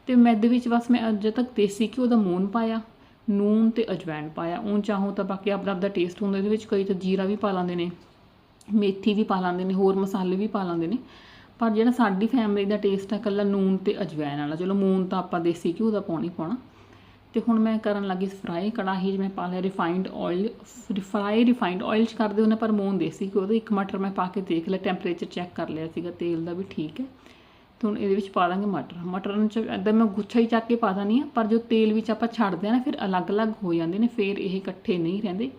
ਤੇ ਮੈਦੇ ਵਿੱਚ ਬਸ ਮੈਂ ਅਜੇ ਤੱਕ ਦੇਸੀ ਘਿਓ ਦਾ ਮੂਨ ਪਾਇਆ, ਨੂਨ ਤੇ ਅਜਵਾਇਣ ਪਾਇਆ। ਉਹ ਚਾਹੋ ਤਾਂ ਬਾਕੀ ਆਪਣਾ ਆਪਦਾ ਟੇਸਟ ਹੁੰਦਾ, ਇਹਦੇ ਵਿੱਚ ਕਈ ਤਾਂ ਜੀਰਾ ਵੀ ਪਾ ਲੈਂਦੇ ਨੇ, ਮੇਥੀ ਵੀ ਪਾ ਲੈਂਦੇ ਨੇ, ਹੋਰ ਮਸਾਲੇ ਵੀ ਪਾ ਲੈਂਦੇ ਨੇ। ਪਰ ਜਿਹੜਾ ਸਾਡੀ ਫੈਮਿਲੀ ਦਾ ਟੇਸਟ ਹੈ ਇਕੱਲਾ ਨੂਨ ਤੇ ਅਜਵਾਇਣ ਵਾਲਾ। ਚਲੋ ਮੂਨ ਤਾਂ ਆਪਾਂ ਦੇਸੀ ਘਿਓ ਦਾ ਪਾਉਣੀ ਪਾਉਣਾ। ਤੇ ਹੁਣ ਮੈਂ ਕਰਨ ਲੱਗੀ ਫਰਾਈ ਕੜਾਹੀ 'ਚ ਮੈਂ ਪਾ ਲਿਆ refined oil fry refined oil 'ਚ ਕਰਦੇ ਹੁੰਦੇ ਪਰ ਮੂਨ ਦੇਸੀ ਘਿਓ ਉਹਦੇ ਇੱਕ ਮਟਰ ਮੈਂ ਪਾ ਕੇ ਦੇਖ ਲਿਆ ਟੈਂਪਰੇਚਰ ਚੈੱਕ ਕਰ ਲਿਆ ਸੀਗਾ, ਤੇਲ ਦਾ ਵੀ ਠੀਕ ਹੈ। ਤੇ ਹੁਣ ਇਹਦੇ ਵਿੱਚ ਪਾ ਦਾਂਗੇ ਮਟਰ। ਮਟਰ ਨੂੰ ਚ ਇੱਦਾਂ ਮੈਂ ਗੁੱਛਾ ਹੀ ਚੱਕ ਕੇ ਪਾ ਦਾਨੀ ਆ ਪਰ ਜੋ ਤੇਲ ਵਿੱਚ ਆਪਾਂ ਛੱਡਦੇ ਆ ਨਾ, ਫਿਰ ਅਲੱਗ-ਅਲੱਗ ਹੋ ਜਾਂਦੇ ਨੇ, ਫਿਰ ਇਹ ਇਕੱਠੇ ਨਹੀਂ ਰਹਿੰਦੇ।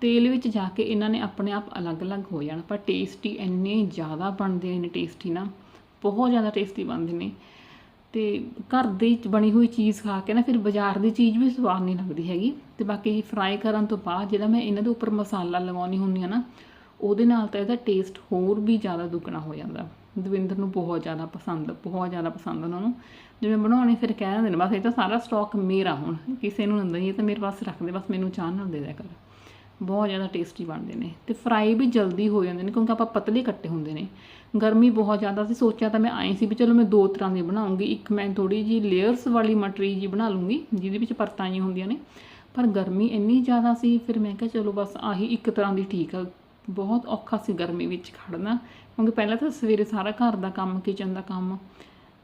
ਤੇਲ ਵਿੱਚ ਜਾ ਕੇ ਇਹਨਾਂ ਨੇ ਆਪਣੇ ਆਪ ਅਲੱਗ-ਅਲੱਗ ਹੋ ਜਾਣਾ, ਪਰ ਟੇਸਟੀ ਇੰਨੇ ਜ਼ਿਆਦਾ ਬਣਦੇ ਨੇ ਟੇਸਟੀ ਨਾ, ਬਹੁਤ ਜ਼ਿਆਦਾ ਟੇਸਟੀ ਬਣਦੇ ਨੇ। ਤੇ ਘਰ ਦੀ ਬਣੀ ਹੋਈ ਚੀਜ਼ ਖਾ ਕੇ ਨਾ ਫਿਰ ਬਾਜ਼ਾਰ ਦੀ ਚੀਜ਼ ਵੀ ਸਵਾਦ ਨਹੀਂ ਲੱਗਦੀ ਹੈਗੀ। ਤੇ ਬਾਕੀ ਫਰਾਈ ਕਰਨ ਤੋਂ ਬਾਅਦ ਜਿਹੜਾ ਮੈਂ ਇਹਨਾਂ ਦੇ ਉੱਪਰ ਮਸਾਲਾ ਲਗਾਉਣੀ ਹੁੰਦੀ ਆ ਨਾ, ਉਹਦੇ ਨਾਲ ਤਾਂ ਇਹਦਾ ਟੇਸਟ ਹੋਰ ਵੀ ਜ਼ਿਆਦਾ ਦੁੱਗਣਾ ਹੋ ਜਾਂਦਾ। ਦਵਿੰਦਰ ਨੂੰ ਬਹੁਤ ਜ਼ਿਆਦਾ ਪਸੰਦ, ਬਹੁਤ ਜ਼ਿਆਦਾ ਪਸੰਦ ਉਹਨਾਂ ਨੂੰ। ਜਿਵੇਂ ਬਣਾਉਣੀ ਫਿਰ ਕਹਿ ਦਿੰਦੇ ਨੇ, ਬਸ ਇਹ ਤਾਂ ਸਾਰਾ ਸਟਾਕ ਮੇਰਾ ਹੁਣ, ਕਿਸੇ ਨੂੰ ਨਹੀਂ, ਇਹ ਤਾਂ ਮੇਰੇ ਪਾਸ ਰੱਖ ਦੇ ਬਸ ਮੈਨੂੰ ਚਾਹ ਨਾਲ ਦੇ ਦਿਆ ਕਰ। ਬਹੁਤ ਜ਼ਿਆਦਾ ਟੇਸਟੀ ਬਣਦੇ ਨੇ ਤੇ ਫਰਾਈ ਵੀ ਜਲਦੀ ਹੋ ਜਾਂਦੇ ਨੇ ਕਿਉਂਕਿ ਆਪਾਂ ਪਤਲੇ ਕੱਟੇ ਹੁੰਦੇ ਨੇ। ਗਰਮੀ ਬਹੁਤ ਜ਼ਿਆਦਾ ਸੀ, ਸੋਚਿਆ ਤਾਂ ਮੈਂ ਆਈ ਸੀ ਵੀ ਚਲੋ ਮੈਂ ਦੋ ਤਰ੍ਹਾਂ ਦੀ ਬਣਾਉਂਗੀ। ਇੱਕ ਮੈਂ ਥੋੜੀ ਜੀ ਲੇਅਰਸ ਵਾਲੀ ਮਟਰੀ ਜੀ ਬਣਾ ਲੂੰਗੀ, ਜਿਹਦੇ ਵਿੱਚ ਪਰਤਾਂ ਜੀ ਹੁੰਦੀਆਂ ਨੇ। ਪਰ ਗਰਮੀ ਇੰਨੀ ਜ਼ਿਆਦਾ ਸੀ, ਫਿਰ ਮੈਂ ਕਿਹਾ ਚਲੋ ਬਸ ਆਹੀ ਇੱਕ ਤਰ੍ਹਾਂ ਦੀ ਠੀਕ ਆ। ਬਹੁਤ ਔਖਾ ਸੀ ਗਰਮੀ ਵਿੱਚ ਖੜਨਾ, ਕਿਉਂਕਿ ਪਹਿਲਾਂ ਤਾਂ ਸਵੇਰੇ ਸਾਰਾ ਘਰ ਦਾ ਕੰਮ ਕਿਚਨ ਦਾ ਕੰਮ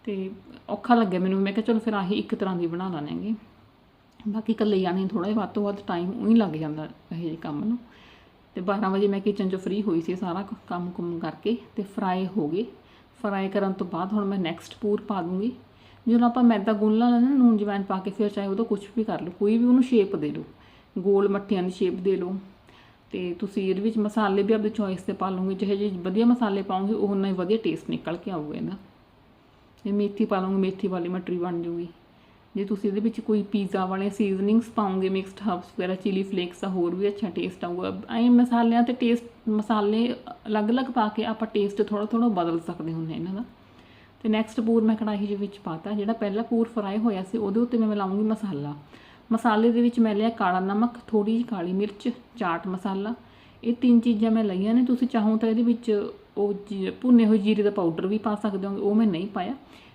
ਤੇ ਔਖਾ ਲੱਗਿਆ ਮੈਨੂੰ। ਮੈਂ ਕਿਹਾ ਚਲੋ ਫਿਰ ਆਹੀ ਇੱਕ ਤਰ੍ਹਾਂ ਦੀ ਬਣਾ ਲਾਂਗੇ ਬਾਕੀ ਇਕੱਲੇ ਜਾਣੇ ਥੋੜਾ ਜਿਹਾ ਵੱਧ ਤੋਂ ਵੱਧ ਟਾਈਮ ਉਹੀ ਲੱਗ ਜਾਂਦਾ ਇਹ ਜਿਹੇ ਕੰਮ ਨੂੰ। ਤੇ 12 ਵਜੇ ਮੈਂ ਕਿਚਨ 'ਚ ਫ੍ਰੀ ਹੋਈ ਸੀ ਸਾਰਾ ਕੰਮ ਕੁਮ ਕਰਕੇ ਤੇ ਫਰਾਈ ਹੋ ਗਏ। ਫਰਾਈ ਕਰਨ ਤੋਂ ਬਾਅਦ ਹੁਣ ਮੈਂ ਨੈਕਸਟ ਪੂਰ ਪਾ ਦੂੰਗੀ। ਜਦੋਂ ਆਪਾਂ ਮੈਦਾ ਗੁੰਨ ਲਾ ਲੈਣਾ ਨੂਨ ਜਵੈਨ ਪਾ ਕੇ ਫਿਰ ਚਾਹੇ ਉਹਦਾ ਕੁਝ ਵੀ ਕਰ ਲਓ, ਕੋਈ ਵੀ ਉਹਨੂੰ ਸ਼ੇਪ ਦੇ ਲਓ, ਗੋਲ ਮੱਠੀਆਂ ਦੀ ਸ਼ੇਪ ਦੇ ਲਓ। ਤੇ ਤੁਸੀਂ ਇਹਦੇ ਵਿੱਚ ਮਸਾਲੇ ਵੀ ਆਪਣੀ ਚੋਇਸ ਤੇ ਪਾ ਲਓਗੇ, ਜਿਹੇ ਜਿਹੇ ਵਧੀਆ ਮਸਾਲੇ ਪਾਉਂਗੇ ਉਹ ਉਨਾ ਹੀ ਵਧੀਆ ਟੇਸਟ ਨਿਕਲ ਕੇ ਆਊਗਾ ਇਹਦਾ। ਜੇ ਮੇਥੀ ਪਾ ਲਓਗੇ, ਮੇਥੀ ਵਾਲੀ ਮਟਰੀ ਬਣ ਜੂਗੀ ਜੇ ਤੁਸੀਂ ਇਹਦੇ ਵਿੱਚ ਕੋਈ ਪੀਜ਼ਾ ਵਾਲੇ ਸੀਜ਼ਨਿੰਗਸ ਪਾਓਗੇ ਮਿਕਸਡ ਹਰਬਸ ਵਗੈਰਾ ਚਿਲੀ ਫਲੇਕਸ ਦਾ ਹੋਰ ਵੀ ਅੱਛਾ ਟੇਸਟ ਆਊਗਾ, ਐਂ ਮਸਾਲਿਆਂ ਤੇ ਟੇਸਟ ਮਸਾਲੇ ਅਲੱਗ-ਅਲੱਗ ਪਾ ਕੇ ਆਪਾਂ ਟੇਸਟ ਥੋੜਾ ਥੋੜਾ ਬਦਲ ਸਕਦੇ ਹੁੰਦੇ ਇਹਨਾਂ ਦਾ। ਤੇ ਨੈਕਸਟ ਪੂਰ ਮੈਂ ਕੜਾਹੀ ਦੇ ਵਿੱਚ ਪਾਤਾ, ਜਿਹੜਾ ਪਹਿਲਾਂ ਪੂਰ ਫਰਾਈ ਹੋਇਆ ਸੀ, ਉਹਦੇ ਉੱਤੇ ਮੈਂ ਮਿਲਾਉਂਗੀ ਮਸਾਲਾ। ਮਸਾਲੇ ਦੇ ਵਿੱਚ ਮੈਂ ਲਿਆ ਕਾਲਾ ਨਮਕ ਥੋੜੀ ਜਿਹੀ ਕਾਲੀ ਮਿਰਚ, ਚਾਟ ਮਸਾਲਾ। ਇਹ ਤਿੰਨ ਚੀਜ਼ਾਂ ਮੈਂ ਲਈਆਂ ਨੇ, ਤੁਸੀਂ ਚਾਹੋ ਤਾਂ ਇਹਦੇ ਵਿੱਚ ਉਹ ਜੀ- ਭੁੰਨੇ ਹੋਏ ਜੀਰੇ ਦਾ ਪਾਊਡਰ ਵੀ ਪਾ ਸਕਦੇ ਹੋ ਉਹ ਮੈਂ ਨਹੀਂ ਪਾਇਆ।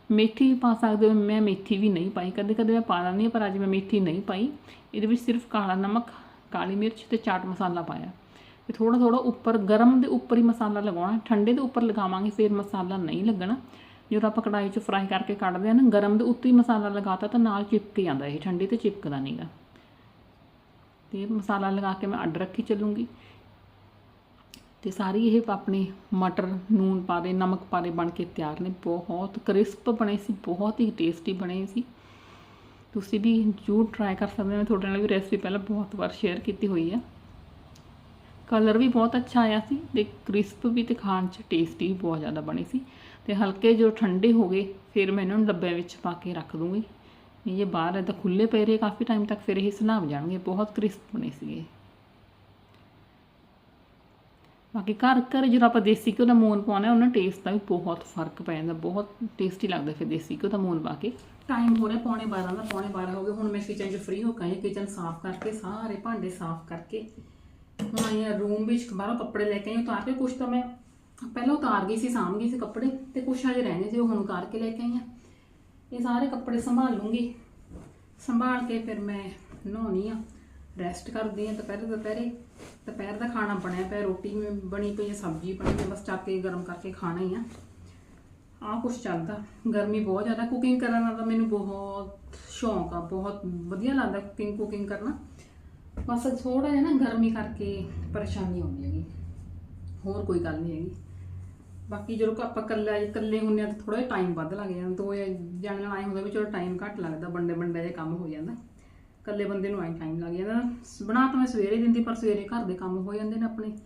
ਮੇਥੀ ਪਾ ਸਕਦੇ ਹੋ, ਮੈਂ ਮੇਥੀ ਵੀ ਨਹੀਂ ਪਾਈ, ਕਦੇ ਕਦੇ ਮੈਂ ਪਾ ਲੈਂਦੀ ਹਾਂ, ਪਰ ਅੱਜ ਮੈਂ ਮੇਥੀ ਨਹੀਂ ਪਾਈ। ਇਹਦੇ ਵਿੱਚ ਸਿਰਫ ਕਾਲਾ ਨਮਕ, ਕਾਲੀ ਮਿਰਚ ਤੇ ਚਾਟ ਮਸਾਲਾ ਪਾਇਆ। ਤੇ ਥੋੜਾ ਥੋੜਾ ਉੱਪਰ, ਗਰਮ ਦੇ ਉੱਪਰ ਹੀ ਮਸਾਲਾ ਲਗਾਉਣਾ ਠੰਡੇ ਦੇ ਉੱਪਰ ਲਗਾਵਾਂਗੇ, ਫਿਰ ਮਸਾਲਾ ਨਹੀਂ ਲੱਗਣਾ। ਜਦੋਂ ਆਪਾਂ ਕੜਾਈ 'ਚ ਫਰਾਈ ਕਰਕੇ ਕੱਢਦੇ ਆ ਨਾ, ਗਰਮ ਦੇ ਉੱਤੇ ਹੀ ਮਸਾਲਾ ਲਗਾਤਾ ਤਾਂ ਨਾਲ ਚਿਪਕ ਜਾਂਦਾ ਇਹ, ਠੰਡੇ ਤੇ ਚਿਪਕਦਾ ਨਹੀਂਗਾ ਤੇ ਮਸਾਲਾ ਲਗਾ ਕੇ ਮੈਂ ਅੱਡ ਰੱਖੀ ਚੱਲੂੰਗੀ। ਤੇ ਸਾਰੀ ਇਹ ਆਪਣੇ ਮਟਰ ਨੂਨ ਪਾ ਦੇ ਨਮਕ ਪਾ ਦੇ ਬਣ ਕੇ ਤਿਆਰ ਨੇ। ਬਹੁਤ ਕ੍ਰਿਸਪ ਬਣੇ ਸੀ, ਬਹੁਤ ਹੀ ਟੇਸਟੀ ਬਣੇ ਸੀ। ਤੁਸੀਂ ਵੀ ਜ਼ਰੂਰ ਟਰਾਈ ਕਰ ਸਕਦੇ ਹੋ। ਮੈਂ ਤੁਹਾਡੇ ਨਾਲ ਵੀ ਰੈਸਪੀ ਪਹਿਲਾਂ ਬਹੁਤ ਵਾਰ ਸ਼ੇਅਰ ਕੀਤੀ ਹੋਈ ਆ। ਕਲਰ ਵੀ ਬਹੁਤ ਅੱਛਾ ਆਇਆ ਸੀ ਤੇ ਕ੍ਰਿਸਪ ਵੀ ਤੇ ਖਾਣ 'ਚ ਟੇਸਟੀ ਵੀ ਬਹੁਤ ਜ਼ਿਆਦਾ ਬਣੀ ਸੀ। ਤੇ ਹਲਕੇ ਜੋ ਠੰਡੇ ਹੋ ਗਏ, ਫਿਰ ਮੈਂ ਇਹਨਾਂ ਨੂੰ ਡੱਬਿਆਂ ਵਿੱਚ ਪਾ ਕੇ ਰੱਖ ਦੂੰਗੀ। ਇਹ ਬਾਹਰ ਹੈ ਤਾਂ ਖੁੱਲੇ ਪਏ ਰਹੇ, ਕਾਫੀ ਟਾਈਮ ਤੱਕ ਫਿਰ ਇਹ ਸਨਾਬ ਜਾਣਗੇ। ਬਹੁਤ ਕ੍ਰਿਸਪ ਬਣੇ ਸੀਗੇ। ਬਾਕੀ ਘਰ ਘਰ ਜਦੋਂ ਆਪਾਂ ਦੇਸੀ ਘਿਓ ਦਾ ਮੂਨ ਪਾਉਣਾ ਉਹਨਾਂ ਟੇਸਟ ਦਾ ਵੀ ਬਹੁਤ ਫ਼ਰਕ ਪੈ ਜਾਂਦਾ, ਬਹੁਤ ਟੇਸਟੀ ਲੱਗਦਾ ਫਿਰ ਦੇਸੀ ਘਿਓ ਦਾ ਮੂਨ ਪਾ ਕੇ। ਟਾਈਮ ਹੋ ਰਿਹਾ ਪੌਣੇ 12 ਦਾ, ਪੌਣੇ 12 ਹੋ ਗਏ, ਹੁਣ ਮੈਂ ਕਿਚਨ 'ਚ ਫ੍ਰੀ ਹੋ ਕੇ ਆਈ ਕਿਚਨ ਸਾਫ਼ ਕਰਕੇ, ਸਾਰੇ ਭਾਂਡੇ ਸਾਫ਼ ਕਰਕੇ। ਹੁਣ ਆਈ ਆ ਰੂਮ ਵਿੱਚ, ਬਾਹਰੋਂ ਕੱਪੜੇ ਲੈ ਕੇ ਆਈ ਉਤਾਰ ਕੇ ਕੁਛ ਤਾਂ ਮੈਂ ਪਹਿਲਾਂ ਉਤਾਰ ਗਈ ਸੀ, ਸਾਂਭ ਗਈ ਸੀ ਕੱਪੜੇ, ਤੇ ਕੁਛ ਹਜੇ ਰਹਿੰਦੇ ਸੀ ਉਹ ਹੁਣ ਉਤਾਰ ਕੇ ਲੈ ਕੇ ਆਈ ਆ ਇਹ ਸਾਰੇ ਕੱਪੜੇ ਸੰਭਾਲ ਲੂੰਗੀ। ਸੰਭਾਲ ਕੇ ਫਿਰ ਮੈਂ ਨਹਾਉਣੀ ਆ ਰੈਸਟ ਕਰਦੀ ਆ ਦੁਪਹਿਰੇ ਦੁਪਹਿਰੇ ਦੁਪਹਿਰ ਦਾ ਖਾਣਾ ਬਣਿਆ ਪਿਆ, ਰੋਟੀ ਬਣੀ ਪਈ ਹੈ, ਸਬਜ਼ੀ ਬਣੀ ਹੈ, ਬਸ ਚੱਕ ਕੇ ਗਰਮ ਕਰਕੇ ਖਾਣਾ ਹੀ ਆ। ਆਹ ਕੁਛ ਚੱਲਦਾ, ਗਰਮੀ ਬਹੁਤ ਜ਼ਿਆਦਾ ਕੁਕਿੰਗ ਕਰਨ ਦਾ ਤਾਂ ਮੈਨੂੰ ਬਹੁਤ ਸ਼ੌਂਕ ਆ, ਬਹੁਤ ਵਧੀਆ ਲੱਗਦਾ ਕੁਕਿੰਗ ਕੁਕਿੰਗ ਕਰਨਾ। ਬਸ ਥੋੜਾ ਜਿਹਾ ਨਾ ਗਰਮੀ ਕਰਕੇ ਪਰੇਸ਼ਾਨੀ ਆਉਂਦੀ ਹੈਗੀ, ਹੋਰ ਕੋਈ ਗੱਲ ਨਹੀਂ ਹੈਗੀ। ਬਾਕੀ ਜਦੋਂ ਆਪਾਂ ਇਕੱਲਾ, ਇਕੱਲੇ ਹੁੰਨੇ ਆ ਤਾਂ ਥੋੜਾ ਜਿਹਾ ਟਾਈਮ ਵੱਧ ਲੱਗ ਜਾਂਦਾ, ਦੋ ਜਾਣੇ ਨਾਲ ਆਏ ਹੁੰਦਾ ਵੀ ਚਲੋ ਟਾਈਮ ਘੱਟ ਲੱਗਦਾ ਬੰਦੇ ਬੰਦੇ ਦੇ ਕੰਮ ਹੋ ਜਾਂਦਾ। ਇਕੱਲੇ ਬੰਦੇ ਨੂੰ ਆਈ ਟਾਈਮ ਲੱਗ ਜਾਂਦਾ। ਬਣਾ ਤਾਂ ਮੈਂ ਸਵੇਰੇ ਦਿੰਦੀ, ਪਰ ਸਵੇਰੇ ਘਰ ਦੇ ਕੰਮ ਹੋ ਜਾਂਦੇ ਨੇ ਆਪਣੇ।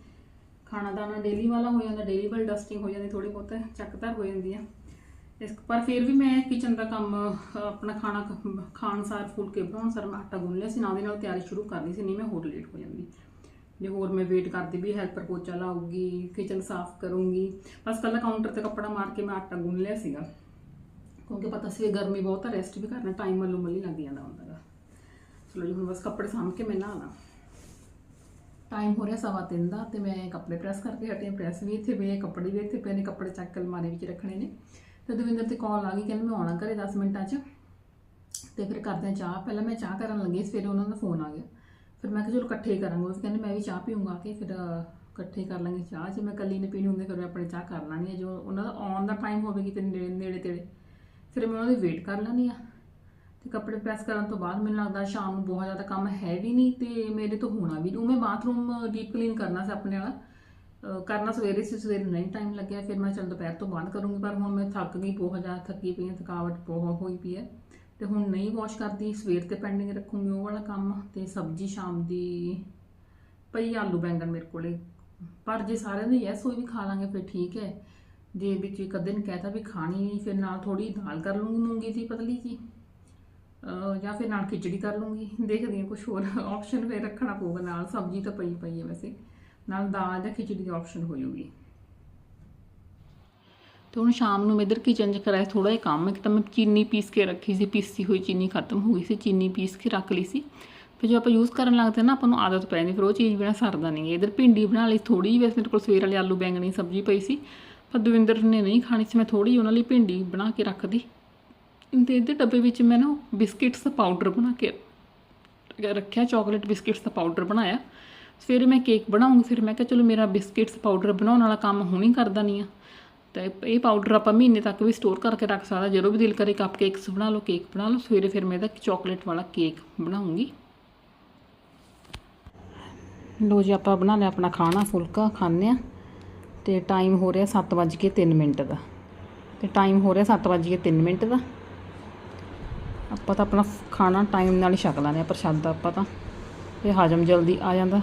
ਖਾਣਾ ਦਾਣਾ ਡੇਲੀ ਵਾਲਾ ਹੋ ਜਾਂਦਾ ਡੇਲੀ ਵਾਲੀ ਡਸਟਿੰਗ ਹੋ ਜਾਂਦੀ ਥੋੜੀ ਬਹੁਤ ਚੱਕਧਰ ਹੋ ਜਾਂਦੀ ਆ। ਇਸ ਪਰ ਫਿਰ ਵੀ ਮੈਂ ਕਿਚਨ ਦਾ ਕੰਮ, ਆਪਣਾ ਖਾਣਾ ਖ- ਖਾਣ ਸਾਰ ਫੁਲਕੇ ਬਣਾਉਣ ਸਾਰ ਮੈਂ ਆਟਾ ਗੁੰਨ ਲਿਆ ਸੀ, ਨਾਲ ਦੇ ਨਾਲ ਤਿਆਰੀ ਸ਼ੁਰੂ ਕਰ ਸੀ, ਨਹੀਂ ਮੈਂ ਹੋਰ ਲੇਟ ਹੋ ਜਾਂਦੀ। ਜੇ ਹੋਰ ਮੈਂ ਵੇਟ ਕਰਦੀ ਵੀ ਹੈਲਪਰ ਪੋਚਾ ਲਾਊਗੀ ਕਿਚਨ ਸਾਫ਼ ਕਰੂੰਗੀ। ਬਸ ਕੱਲਾ ਕਾਊਂਟਰ ਤੇ ਕੱਪੜਾ ਮਾਰ ਕੇ ਮੈਂ ਆਟਾ ਗੁੰਨ ਲਿਆ ਸੀਗਾ। ਕਿਉਂਕਿ ਪਤਾ ਸੀ ਗਰਮੀ ਬਹੁਤ ਆ ਰੈਸਟ ਵੀ ਕਰਨਾ ਟਾਈਮ ਮੱਲੋ ਮੱਲੀ ਲੱਗ ਜਾਂਦਾ ਹੁੰਦਾ। ਚਲੋ ਜੀ ਹੁਣ ਬਸ ਕੱਪੜੇ ਸਾਂਭ ਕੇ ਮੈਂ ਨਹਾਣਾ ਟਾਈਮ ਹੋ ਰਿਹਾ ਸਵਾ ਤਿੰਨ ਦਾ ਤੇ ਮੈਂ ਕੱਪੜੇ ਪ੍ਰੈਸ ਕਰਕੇ ਹਟੀ ਹਾਂ ਪ੍ਰੈਸ ਵੀ ਇੱਥੇ ਪਏ ਆ, ਕੱਪੜੇ ਵੀ ਇੱਥੇ ਪਏ ਨੇ ਕੱਪੜੇ ਚੱਕ ਕੇ ਅਲਮਾਰੀ ਵਿੱਚ ਰੱਖਣੇ ਨੇ। ਤੇ ਦਵਿੰਦਰ ਤੇ ਕਾਲ ਆ ਗਈ ਕਹਿੰਦੇ ਮੈਂ ਆਉਣਾ ਘਰੇ 10 ਮਿੰਟਾਂ 'ਚ। ਤੇ ਫਿਰ ਕਰਦੇ ਹਾਂ ਚਾਹ ਪਹਿਲਾਂ ਮੈਂ ਚਾਹ ਕਰਨ ਲੱਗੀ ਸਵੇਰੇ ਉਹਨਾਂ ਦਾ ਫੋਨ ਆ ਗਿਆ। ਫਿਰ ਮੈਂ ਕਿਹਾ ਚਲੋ ਇਕੱਠੇ ਹੀ ਕਰਾਂਗੇ ਉਹ ਕਹਿੰਦੇ ਮੈਂ ਵੀ ਚਾਹ ਪੀਊਂਗਾ ਕਿ ਫਿਰ ਇਕੱਠੇ ਕਰ ਲਾਂਗੇ ਚਾਹ ਜੇ ਮੈਂ ਇਕੱਲੀ ਨੇ ਪੀਣੀ ਹੁੰਦੀ ਫਿਰ ਮੈਂ ਆਪਣੇ ਚਾਹ ਕਰ ਲੈਣੀ ਹੈ ਜੋ ਉਹਨਾਂ ਦਾ ਆਉਣ ਦਾ ਟਾਈਮ ਹੋਵੇ ਕਿਤੇ ਨੇੜੇ ਨੇੜੇ ਤੇੜੇ। ਫਿਰ ਮੈਂ ਉਹਨਾਂ ਦੀ ਵੇਟ ਕਰ ਲੈਣੀ ਆ ਤੇ ਕੱਪੜੇ ਪ੍ਰੈਸ ਕਰਨ ਤੋਂ ਬਾਅਦ ਮੈਨੂੰ ਲੱਗਦਾ ਸ਼ਾਮ ਨੂੰ ਬਹੁਤ ਜ਼ਿਆਦਾ ਕੰਮ ਹੈ ਵੀ ਨਹੀਂ ਤੇ ਮੇਰੇ ਤੋਂ ਹੋਣਾ ਵੀ ਨਹੀਂ। ਉਹ ਮੈਂ ਬਾਥਰੂਮ ਡੀਪ ਕਲੀਨ ਕਰਨਾ ਸੀ ਆਪਣੇ ਵਾਲਾ। ਕਰਨਾ ਸਵੇਰੇ ਸੀ, ਸਵੇਰੇ ਨਹੀਂ ਟਾਈਮ ਲੱਗਿਆ। ਫਿਰ ਮੈਂ ਚਲ ਦੁਪਹਿਰ ਤੋਂ ਬਾਅਦ ਕਰੂੰਗੀ, ਪਰ ਹੁਣ ਮੈਂ ਥੱਕ ਗਈ ਬਹੁਤ ਜ਼ਿਆਦਾ, ਥੱਕੀ ਪਈ ਹਾਂ, ਥਕਾਵਟ ਬਹੁਤ ਹੋਈ ਪਈ ਹੈ। ਤੇ ਹੁਣ ਨਹੀਂ ਵਾਸ਼ ਕਰਦੀ, ਸਵੇਰ ਤੇ ਪੈਂਡਿੰਗ ਰੱਖੂੰਗੀ ਉਹ ਵਾਲਾ ਕੰਮ। ਤੇ ਸਬਜ਼ੀ ਸ਼ਾਮ ਦੀ ਪਈ ਆਲੂ ਬੈਂਗਣ ਮੇਰੇ ਕੋਲੇ। ਪਰ ਜੇ ਸਾਰਿਆਂ ਦੀ ਯੈਸ ਹੋਈ ਵੀ ਖਾ ਲਾਂਗੇ, ਫਿਰ ਠੀਕ ਹੈ। ਜੇ ਵਿੱਚ ਇੱਕ ਦਿਨ ਨੇ ਕਹਿਤਾ ਵੀ ਖਾਣੀ ਨਹੀਂ ਫਿਰ ਨਾਲ ਥੋੜੀ ਦਾਲ ਕਰ ਲੂੰਗੀ ਮੂੰਗੀ ਦੀ ਪਤਲੀ ਜੀ। ਜਾਂ ਫਿਰ ਨਾਲ ਖਿਚੜੀ ਕਰ ਲੂੰਗੀ। ਦੇਖਦੀ ਹਾਂ ਕੁਝ ਹੋਰ ਆਪਸ਼ਨ ਫਿਰ ਰੱਖਣਾ ਪਊਗਾ। ਨਾਲ ਸਬਜ਼ੀ ਤਾਂ ਪਈ ਪਈ ਹੈ ਵੈਸੇ। ਨਾਲ ਦਾਲ ਜਾਂ ਖਿਚੜੀ ਦੀ ਆਪਸ਼ਨ ਹੋ ਜਾਊਗੀ। ਤੇ ਹੁਣ ਸ਼ਾਮ ਨੂੰ ਮੈਂ ਇਧਰ ਕਿਚਨ 'ਚ ਕਰਾਇਆ ਥੋੜਾ ਜਿਹਾ ਕੰਮ ਇੱਕ ਤਾਂ ਮੈਂ ਚੀਨੀ ਪੀਸ ਕੇ ਰੱਖੀ ਸੀ, ਪੀਸੀ ਹੋਈ ਚੀਨੀ ਖਤਮ ਹੋ ਗਈ ਸੀ, ਚੀਨੀ ਪੀਸ ਕੇ ਰੱਖ ਲਈ ਸੀ। ਫਿਰ ਜੋ ਆਪਾਂ ਯੂਜ਼ ਕਰਨ ਲੱਗਦੇ ਨਾ, ਆਪਾਂ ਨੂੰ ਆਦਤ ਪੈ ਜਾਂਦੀ, ਫਿਰ ਉਹ ਚੀਜ਼ ਬਿਨਾ ਸਰਦਾ ਨਹੀਂ ਇਧਰ ਭਿੰਡੀ ਬਣਾ ਲਈ ਥੋੜੀ ਜਿਹੀ, ਵੈਸੇ ਮੇਰੇ ਕੋਲ ਸਵੇਰ ਵਾਲੇ ਆਲੂ ਬੈਂਗਣੀ ਸਬਜ਼ੀ ਪਈ ਸੀ, ਪਰ ਦਵਿੰਦਰ ਨੇ ਨਹੀਂ ਖਾਣੀ ਸੀ, ਮੈਂ ਥੋੜੀ ਉਹਨਾਂ ਲਈ ਭਿੰਡੀ ਬਣਾ ਕੇ ਰੱਖਦੀ। ਤੇ ਇਹਦੇ ਡੱਬੇ ਵਿੱਚ ਮੈਂ ਨਾ ਬਿਸਕਿਟਸ ਦਾ ਪਾਊਡਰ ਬਣਾ ਕੇ ਰੱਖਿਆ, ਚਾਕਲੇਟ ਬਿਸਕਿਟਸ ਦਾ ਪਾਊਡਰ ਬਣਾਇਆ। ਸਵੇਰੇ ਮੈਂ ਕੇਕ ਬਣਾਉਂਗੀ, ਫਿਰ ਮੈਂ ਕਿਹਾ ਚਲੋ ਮੇਰਾ ਬਿਸਕਿਟਸ ਪਾਊਡਰ ਬਣਾਉਣ ਵਾਲਾ ਕੰਮ ਹੁਣੀ ਕਰਦਾ ਨਹੀਂ ਆ ਤੇ ਇਹ ਪਾਊਡਰ ਆਪਾਂ ਮਹੀਨੇ ਤੱਕ ਵੀ ਸਟੋਰ ਕਰਕੇ ਰੱਖ ਸਕਦਾ, ਜਦੋਂ ਵੀ ਦਿਲ ਕਰੇ ਕੱਪ ਕੇਕਸ ਬਣਾ ਲਓ ਕੇਕ ਬਣਾ ਲਓ, ਸਵੇਰੇ ਫਿਰ ਮੈਂ ਇਹਦਾ ਚਾਕਲੇਟ ਵਾਲਾ ਕੇਕ ਬਣਾਉਂਗੀ। ਲੋ ਜੀ, ਆਪਾਂ ਬਣਾ ਲਿਆ ਆਪਣਾ ਖਾਣਾ, ਫੁਲਕਾ ਖਾਂਦੇ ਆ ਤੇ ਟਾਈਮ ਹੋ ਰਿਹਾ 7:03 ਮਿੰਟ ਦਾ। ਤੇ ਟਾਈਮ ਹੋ ਰਿਹਾ 7:03 ਮਿੰਟ ਦਾ। ਆਪਾਂ ਤਾਂ ਆਪਣਾ ਖਾਣਾ ਟਾਈਮ ਨਾਲ ਹੀ ਛਕ ਲੈਂਦੇ ਹਾਂ, ਪ੍ਰਸ਼ਾਦਾ ਆਪਾਂ ਤਾਂ। ਇਹ ਹਜਮ ਜਲਦੀ ਆ ਜਾਂਦਾ।